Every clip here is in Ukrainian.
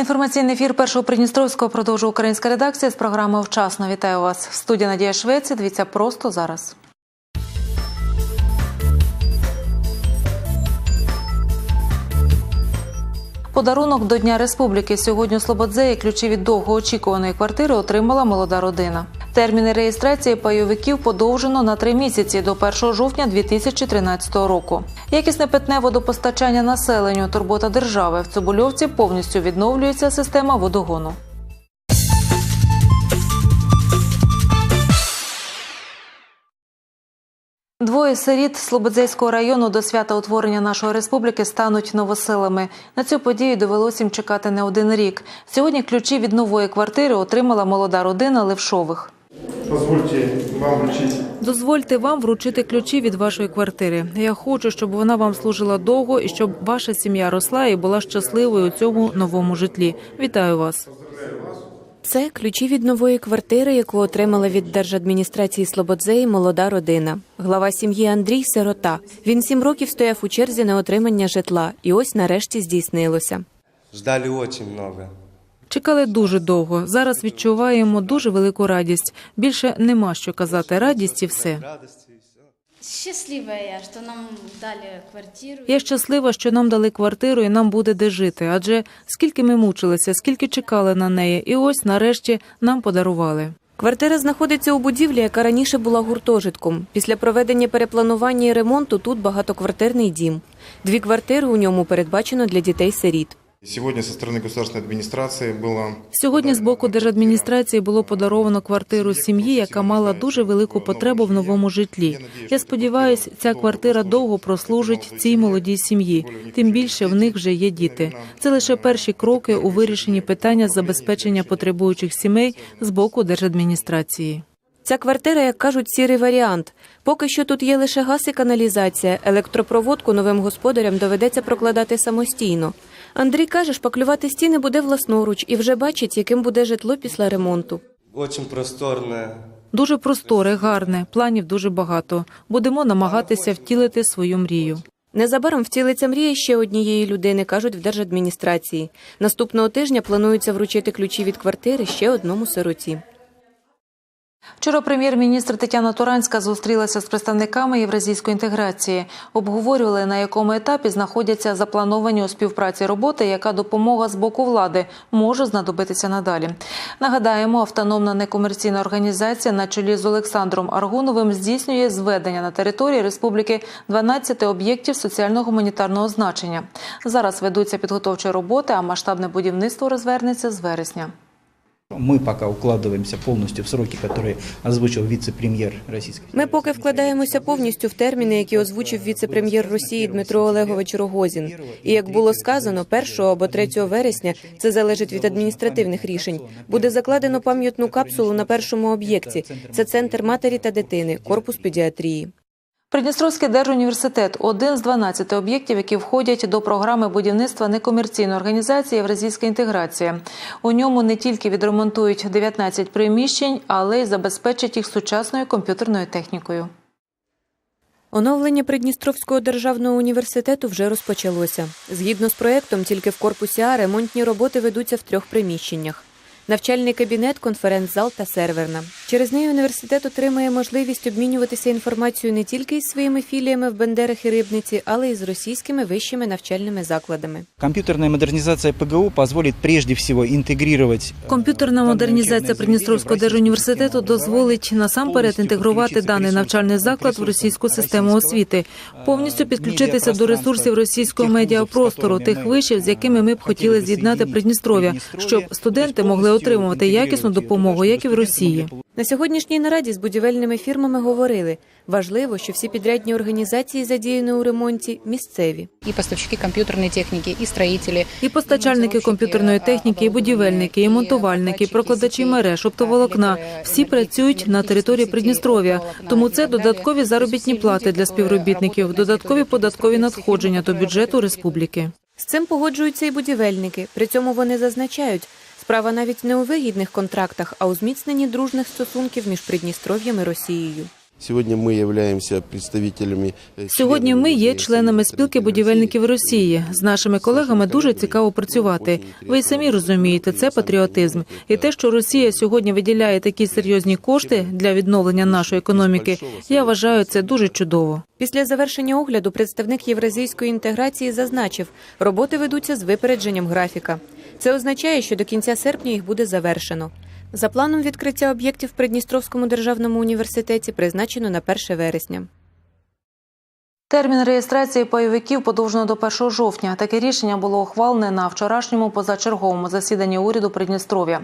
Інформаційний ефір першого Придністровського продовжує українська редакція з програми Вчасно. Вітаю вас. В студії Надія Швець. Дивіться просто зараз. Подарунок до Дня Республіки сьогодні у Слободзеї ключі від довгоочікуваної квартири отримала молода родина. Терміни реєстрації пайовиків подовжено на три місяці до 1 жовтня 2013 року. Якісне питне водопостачання населенню, турбота держави. В Цибульовці повністю відновлюється система водогону. Двоє сиріт Слободзейського району до свята утворення нашої республіки стануть новоселами. На цю подію довелося їм чекати не один рік. Сьогодні ключі від нової квартири отримала молода родина Левшових. Позвольте вам вручить Дозвольте вам вручити ключі від вашої квартири. Я хочу, щоб вона вам служила довго і щоб ваша сім'я росла і була щасливою у цьому новому житлі. Вітаю вас. Це ключі від нової квартири, яку отримала від держадміністрації Слободзеї молода родина. Глава сім'ї Андрій сирота. Він сім років стояв у черзі на отримання житла, і ось нарешті здійснилося. Ждали очень много. Чекали дуже довго. Зараз відчуваємо дуже велику радість. Більше нема що казати. Радість і все. Счастливая я, что нам дали квартиру. Я щаслива, що нам дали квартиру і нам буде де жити. Адже скільки ми мучилися, скільки чекали на неї, і ось нарешті нам подарували. Квартира знаходиться у будівлі, яка раніше була гуртожитком. Після проведення перепланування і ремонту тут багатоквартирний дім. Дві квартири у ньому передбачено для дітей-сиріт. Сегодня со стороны государственной администрации было Сьогодні з боку держадміністрації було подаровано квартиру сім'ї, яка мала дуже велику потребу в новому житлі. Я сподіваюся, ця квартира довго прослужить цій молодій сім'ї. Тим більше в них вже є діти. Це лише перші кроки у вирішенні питання забезпечення потребуючих сімей з боку держадміністрації. Ця квартира, як кажуть, сірий варіант. Поки що тут є лише газ і каналізація. Електропроводку новим господарям доведеться прокладати самостійно. Андрій каже, шпаклювати стіни буде власноруч і вже бачить, яким буде житло після ремонту. Очень просторная. Дуже просторе, гарне, планів дуже багато. Будемо намагатися втілити свою мрію. Незабаром втілиться мрія ще однієї людини, кажуть в держадміністрації. Наступного тижня планується вручити ключі від квартири ще одному сироті. Вчора прем'єр-міністр Тетяна Туранська зустрілася з представниками євразійської інтеграції. Обговорювали, на якому етапі знаходяться заплановані у співпраці роботи, яка допомога з боку влади може знадобитися надалі. Нагадаємо, автономна некомерційна організація на чолі з Олександром Аргуновим здійснює зведення на території республіки 12 об'єктів соціально-гуманітарного значення. Зараз ведуться підготовчі роботи, а масштабне будівництво розвернеться з вересня. Мы пока укладываемся полностью в сроки, которые озвучил вице-премьер Российской Ми поки вкладаємося повністю в терміни, які озвучив віце-прем'єр Росії Дмитро Олегович Рогозін. І як було сказано, 1 або 3 вересня це залежить від адміністративних рішень. Буде закладено пам'ятну капсулу на першому об'єкті. Це центр матері та дитини, корпус педіатрії. Придністровський держуніверситет – один з 12 об'єктів, які входять до програми будівництва некомерційної організації «Євразійська інтеграція». У ньому не тільки відремонтують 19 приміщень, але й забезпечать їх сучасною комп'ютерною технікою. Оновлення Придністровського державного університету вже розпочалося. Згідно з проектом, тільки в корпусі А ремонтні роботи ведуться в трьох приміщеннях. Навчальний кабінет, конференц-зал та серверна. Через неї університет отримає можливість обмінюватися інформацією не тільки із своїми філіями в Бендерах і Рибниці, але й з російськими вищими навчальними закладами. Компьютерная модернизация ПГУ позволит прежде всего интегрировать... э, Комп'ютерна модернізація Придністровського держуніверситету дозволить насамперед інтегрувати даний навчальний заклад в російську систему освіти, повністю е, підключитися до ресурсів російського медіапростору, тих вишів, з якими ми б хотіли з'єднати Придністров'я, щоб студенти могли повністю отримувати якісну допомогу, як і в Росії. На сьогоднішній нараді з будівельними фірмами говорили, важливо, що всі підрядні організації, задіяні у ремонті, місцеві. и поставщики компьютерной техники, и строители. І постачальники комп'ютерної техніки, і будівельники, і монтувальники, і прокладачі мереж, оптоволокна – всі працюють на території Придністров'я. Тому це додаткові заробітні плати для співробітників, додаткові податкові надходження до бюджету республіки. З цим погоджуються і будівельники. При цьому вони зазначають, справа навіть не у вигідних контрактах, а у зміцненні дружних стосунків між Придністров'ям і Росією. Сегодня мы являемся представителями. э, Сьогодні ми є членами спілки будівельників Росії. З нашими колегами дуже цікаво працювати. Ви й самі розумієте, це патріотизм. І те, що Росія сьогодні виділяє такі серйозні кошти для відновлення нашої економіки, я вважаю це дуже чудово. Після завершення огляду представник євразійської інтеграції зазначив, роботи ведуться з випередженням графіка. Це означає, що до кінця серпня їх буде завершено. За планом відкриття об'єктів в Придністровському державному університеті призначено на 1 вересня. Термін реєстрації пайовиків подовжено до 1 жовтня. Таке рішення було ухвалене на вчорашньому позачерговому засіданні уряду Придністров'я.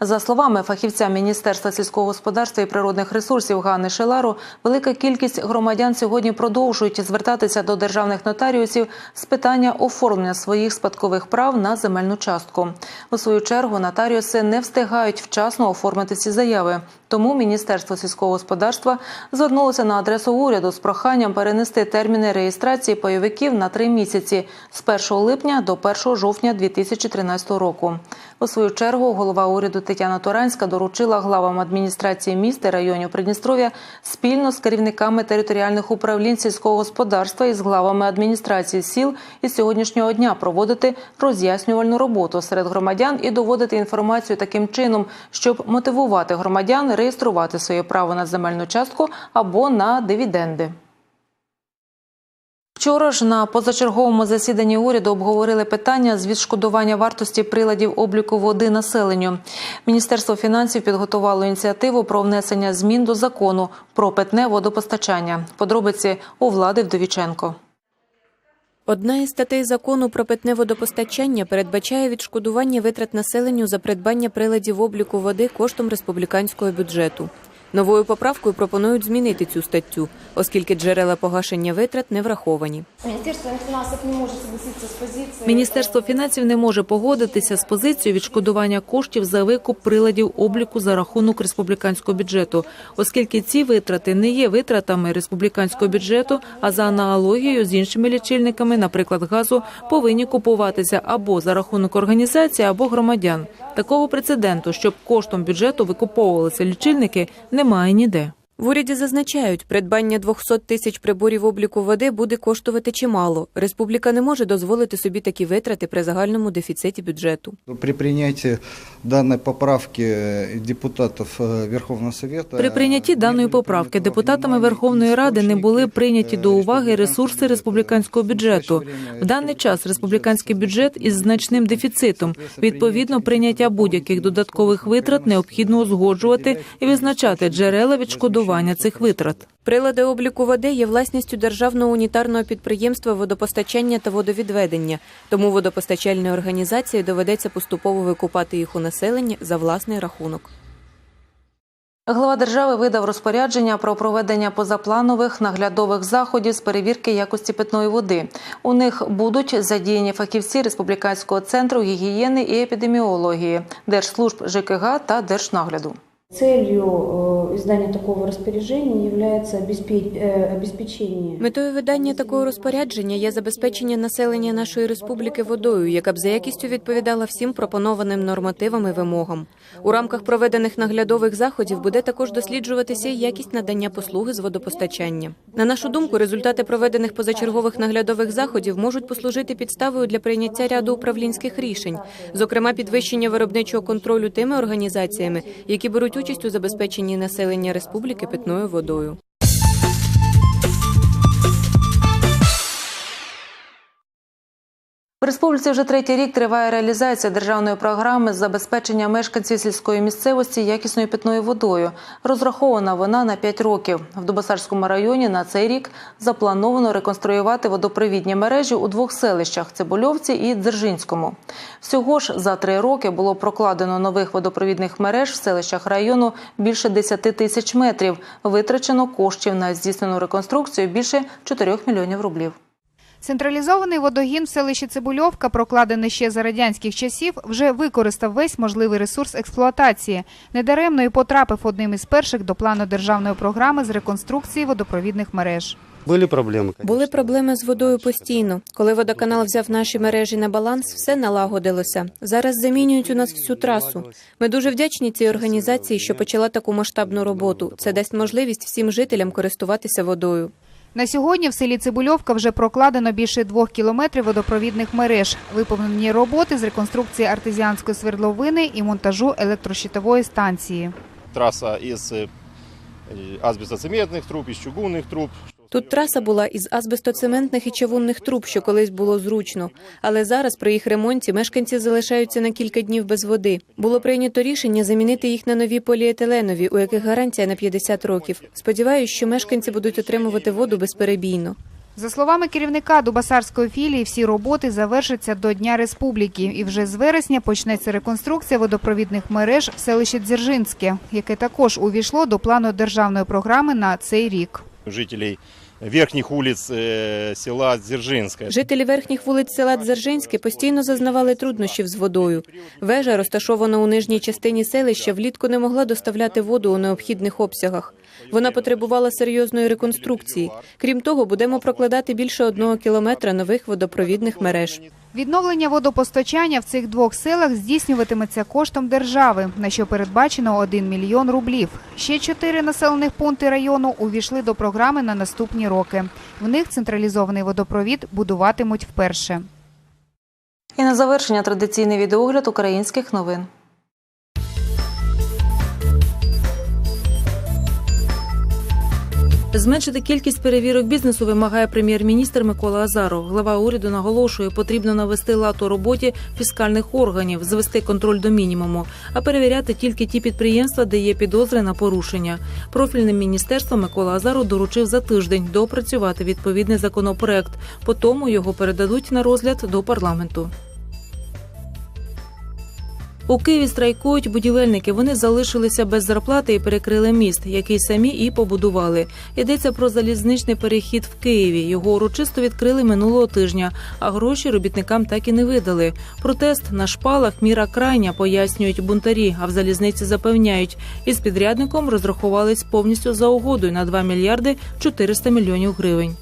За словами фахівця Міністерства сільського господарства і природних ресурсів Ганни Шелару, велика кількість громадян сьогодні продовжують звертатися до державних нотаріусів з питання оформлення своїх спадкових прав на земельну частку. У свою чергу нотаріуси не встигають вчасно оформити ці заяви. Тому Міністерство сільського господарства звернулося на адресу уряду з проханням перенести терміни реєстрації пайовиків на три місяці з 1 липня до 1 жовтня 2013 року. У свою чергу голова уряду Тетяна Торанська доручила главам адміністрації міст і районів Придністров'я спільно з керівниками територіальних управлінь сільського господарства і з главами адміністрації сіл із сьогоднішнього дня проводити роз'яснювальну роботу серед громадян і доводити інформацію таким чином, щоб мотивувати громадян реєструвати своє право на земельну частку або на дивіденди. Вчора ж на позачерговому засіданні уряду обговорили питання з відшкодування вартості приладів обліку води населенню. Міністерство фінансів підготувало ініціативу про внесення змін до закону про питне водопостачання. Подробиці у влади Вдовіченко. Одна із статей закону про питне водопостачання передбачає відшкодування витрат населенню за придбання приладів обліку води коштом республіканського бюджету. Новою поправкою пропонують змінити цю статтю, оскільки джерела погашення витрат не враховані. Министерство финансов не может согласиться с позицией. Міністерство фінансів не може погодитися з позицією відшкодування коштів за викуп приладів обліку за рахунок республіканського бюджету, оскільки ці витрати не є витратами республіканського бюджету, а за аналогією з іншими лічильниками, наприклад, газу, повинні купуватися або за рахунок організації, або громадян. Такого прецеденту, щоб коштом бюджету викуповувалися лічильники, немає ніде. В уряді зазначають, придбання 200 тисяч приборів обліку води буде коштувати чимало. Республіка не може дозволити собі такі витрати при загальному дефіциті бюджету. При принятии данной поправки депутатов э, Верховного Совета... При прийнятті даної поправки депутатами Верховної Ради не були прийняті до уваги ресурси республіканського бюджету. В даний час республіканський бюджет із значним дефіцитом. Відповідно, прийняття будь-яких додаткових витрат необхідно узгоджувати і визначати джерела відшкодування цих витрат. Прилади обліку води є власністю державного унітарного підприємства водопостачання та водовідведення, тому водопостачальній організації доведеться поступово викупати їх у населення за власний рахунок. Глава держави видав розпорядження про проведення позапланових наглядових заходів з перевірки якості питної води. У них будуть задіяні фахівці республіканського центру гігієни і епідеміології, держслужб ЖКГ та держнагляду. Целью э, издания такого распоряжения является обеспе- э, обеспечение Метою видання такого розпорядження є забезпечення населення нашої республіки водою, яка б за якістю відповідала всім пропонованим нормативам і вимогам. У рамках проведених наглядових заходів буде також досліджуватися якість надання послуги з водопостачання. На нашу думку, результати проведених позачергових наглядових заходів можуть послужити підставою для прийняття ряду управлінських рішень, зокрема підвищення виробничого контролю тими організаціями, які беруть участь у забезпеченні населення республіки питною водою. В республіці вже третій рік триває реалізація державної програми з забезпечення мешканців сільської місцевості якісною питною водою. Розрахована вона на 5 років. В Дубосарському районі на цей рік заплановано реконструювати водопровідні мережі у двох селищах Цибульовці і Дзержинському. Всього ж за три роки було прокладено нових водопровідних мереж в селищах району більше 10 тисяч метрів. Витрачено коштів на здійснену реконструкцію більше 4 мільйонів рублів. Централізований водогін в селищі Цибульовка, прокладений ще за радянських часів, вже використав весь можливий ресурс експлуатації. Недаремно і потрапив одним із перших до плану державної програми з реконструкції водопровідних мереж. Были проблемы, конечно. Були проблеми з водою постійно. Коли водоканал взяв наші мережі на баланс, все налагодилося. Зараз замінюють у нас всю трасу. Ми дуже вдячні цій організації, що почала таку масштабну роботу. Це дасть можливість всім жителям користуватися водою. На сьогодні в селі Цибульовка вже прокладено більше двох кілометрів водопровідних мереж. Виповнені роботи з реконструкції артезіанської свердловини і монтажу електрощитової станції. трасса из э, асбестоцементных труб, из чугунных труб. Тут траса була із азбестоцементних і чавунних труб, що колись було зручно. Але зараз при їх ремонті мешканці залишаються на кілька днів без води. Було прийнято рішення замінити їх на нові поліетиленові, у яких гарантія на 50 років. Сподіваюсь, що мешканці будуть отримувати воду безперебійно. За словами керівника Дубасарської філії, всі роботи завершаться до Дня Республіки. І вже з вересня почнеться реконструкція водопровідних мереж в селищі Дзержинське, яке також увійшло до плану державної програми на цей рік. Жителей верхних улиц э, села Дзержинське. Жителі верхніх вулиць села Дзержинське постійно зазнавали труднощів з водою. Вежа, розташована у нижній частині селища, влітку не могла доставляти воду у необхідних обсягах. Вона потребувала серйозної реконструкції. Крім того, будемо прокладати більше одного кілометра нових водопровідних мереж. Відновлення водопостачання в цих двох селах здійснюватиметься коштом держави, на що передбачено 1 мільйон рублів. Ще чотири населених пункти району увійшли до програми на наступні роки. В них централізований водопровід будуватимуть вперше. І на завершення традиційний відеогляд українських новин. Зменшити кількість перевірок бізнесу вимагає прем'єр-міністр Микола Азаров. Глава уряду наголошує, потрібно навести лад у роботі фіскальних органів, звести контроль до мінімуму, а перевіряти тільки ті підприємства, де є підозри на порушення. Профільним міністерством Микола Азаров доручив за тиждень доопрацювати відповідний законопроект. По тому його передадуть на розгляд до парламенту. У Києві страйкують будівельники. Вони залишилися без зарплати і перекрили міст, який самі і побудували. Йдеться про залізничний перехід в Києві. Його урочисто відкрили минулого тижня, а гроші робітникам так і не видали. Протест на шпалах міра крайня, пояснюють бунтарі. А в залізниці запевняють, із підрядником розрахувались повністю за угодою на 2 мільярди 400 мільйонів гривень.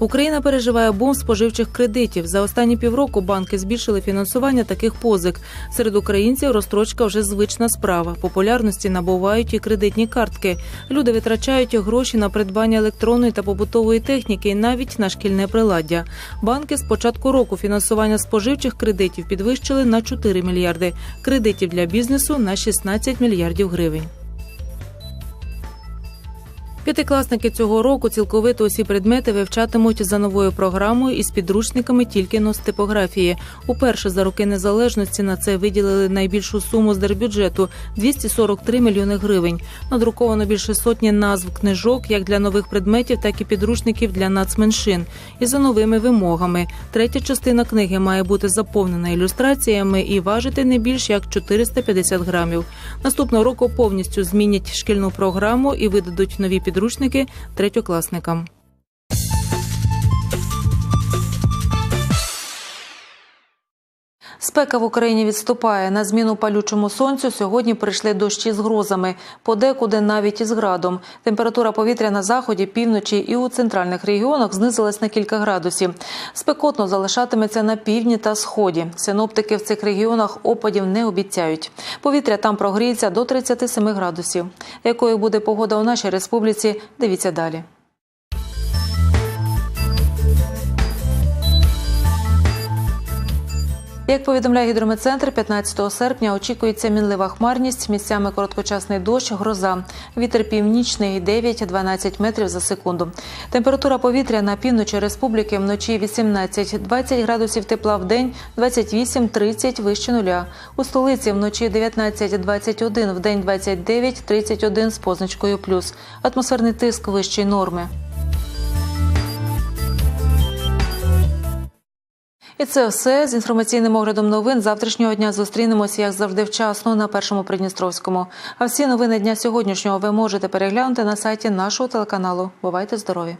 Україна переживає бум споживчих кредитів. За останні півроку банки збільшили фінансування таких позик. Серед українців розстрочка вже звична справа. Популярності набувають і кредитні картки. Люди витрачають гроші на придбання електронної та побутової техніки, навіть на шкільне приладдя. Банки з початку року фінансування споживчих кредитів підвищили на 4 мільярди, кредитів для бізнесу на 16 мільярдів гривень. П'ятикласники цього року цілковито усі предмети вивчатимуть за новою програмою із підручниками тільки но з типографії. Уперше за роки незалежності на це виділили найбільшу суму з держбюджету 243 мільйони гривень. Надруковано більше сотні назв книжок як для нових предметів, так і підручників для нацменшин. І за новими вимогами. Третя частина книги має бути заповнена ілюстраціями і важити не більш як 450 грамів. Наступного року повністю змінять шкільну програму і видадуть нові підручники третьокласникам. Спека в Україні відступає. На зміну палючому сонцю сьогодні прийшли дощі з грозами, подекуди навіть із градом. Температура повітря на заході, півночі і у центральних регіонах знизилась на кілька градусів. Спекотно залишатиметься на півдні та сході. Синоптики в цих регіонах опадів не обіцяють. Повітря там прогріється до 37 градусів. Якою буде погода у нашій республіці? Дивіться далі. Як повідомляє гідрометцентр, 15 серпня очікується мінлива хмарність, місцями короткочасний дощ, гроза. Вітер північний 9-12 метрів за секунду. Температура повітря на півночі республіки вночі 18-20 градусів тепла в день, 28-30 вище нуля. У столиці вночі 19-21, в день 29-31 з позначкою плюс. Атмосферний тиск вищої норми. І це все з інформаційним оглядом новин. Завтрашнього дня зустрінемося, як завжди, вчасно на першому Придністровському. А всі новини дня сьогоднішнього ви можете переглянути на сайті нашого телеканалу. Бувайте здорові!